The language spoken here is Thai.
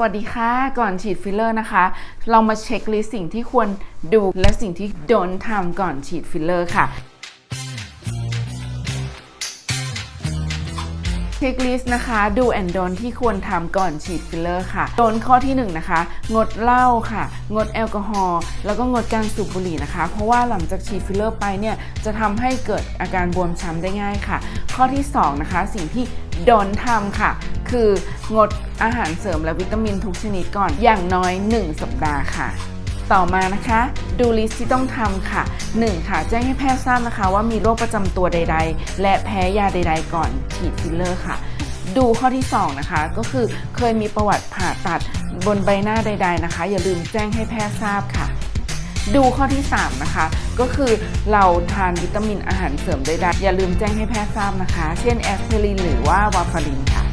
วัสดีค่ะ ก่อนฉีดฟิลเลอร์นะคะ เรามาเช็คลิสต์สิ่งที่ควรดูและสิ่งที่โดนทำก่อนฉีดฟิลเลอร์ค่ะ เช็คลิสต์นะคะ ดูแอนโดนที่ควรทำก่อนฉีดฟิลเลอร์ค่ะ โดนข้อที่1นะคะ งดเหล้าค่ะ งดแอลกอฮอล์ แล้วก็งดการสูบบุหรี่นะคะ เพราะว่าหลังจากฉีดฟิลเลอร์ไปเนี่ย จะทำให้เกิดอาการบวมช้ำได้ง่ายค่ะ ข้อที่2นะคะ สิ่งที่โดนทำค่ะ คืองดอาหารเสริมและวิตามินทุกชนิดก่อนอย่างน้อย 1 สัปดาห์ค่ะ ต่อมานะคะ ดูลิสต์ที่ต้องทำค่ะ 1. ค่ะ แจ้งให้แพทย์ทราบนะคะ ว่ามีโรคประจำตัวใด ๆ และแพ้ยาใด ๆ ก่อนฉีดฟิลเลอร์ค่ะดูข้อที่ 2 นะคะ ก็คือเคยมีประวัติผ่าตัดบนใบหน้าใด ๆนะคะ อย่าลืมแจ้งให้แพทย์ทราบค่ะ ดูข้อที่ 3 นะคะ ก็คือเราทานวิตามินอาหารเสริมใดๆอย่าลืมแจ้งให้แพทย์ทราบนะคะ เช่นแอสไพรินหรือว่าวาฟารินค่ะ